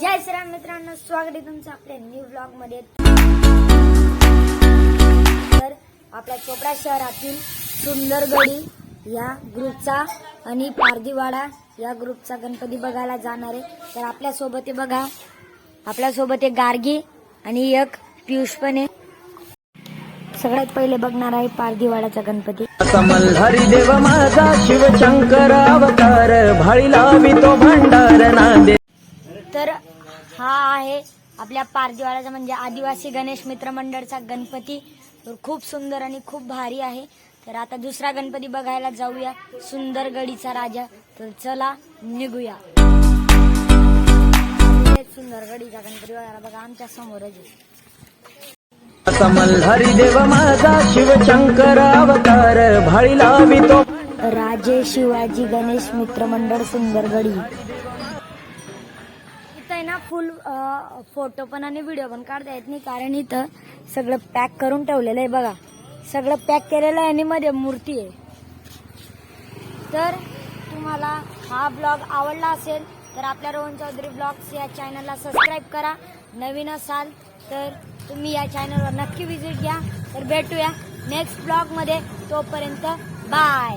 जय श्रीराम मित्रांनो स्वागत आहे तुमचं आपल्या न्यू ब्लॉगमध्ये. तर आपल्या चोपडा शहरातील सुंदरगडी या ग्रुपचा आणि पारदीवाडा या ग्रुपचा गणपती बघायला जाणार आहे. तर आपल्यासोबत आहे बघा आपल्यासोबत एक गार्गी आणि एक पियुष पण आहे. सगळ्यात पहिले बघणार आहे पारदीवाडाचा गणपती. कमल हरिदेव माझा शिवशंकर अवतार भाळीला मी तो भंडार ना हा आहे. आपल्या पारदिवाळाचा म्हणजे आदिवासी गणेश मित्र मंडळचा गणपती. तर खूप सुंदर आणि खूप भारी आहे. तर आता दुसरा गणपती बघायला जाऊया. सुंदर गडीचा राजा. तर चला निघूया. सुंदर गडीचा गणपती बघायला बघा. आमच्या समोरच देव माझा शिवशंकर अवतार. भाळीला राजे शिवाजी गणेश मित्र मंडळ सुंदरगडी. ना फुल फोटो पण आणि व्हिडिओ पण काढता येत नाही. कारण इथं सगळं पॅक करून ठेवलेलं आहे बघा. सगळं पॅक केलेलं आहे आणि मध्ये मूर्ती आहे. तर तुम्हाला हा ब्लॉग आवडला असेल तर आपल्या रोहन चौधरी ब्लॉग्स या चॅनलला सबस्क्राईब करा. नवीन असाल तर तुम्ही या चॅनलवर नक्की व्हिजिट द्या तर भेटूया नेक्स्ट ब्लॉगमध्ये तोपर्यंत बाय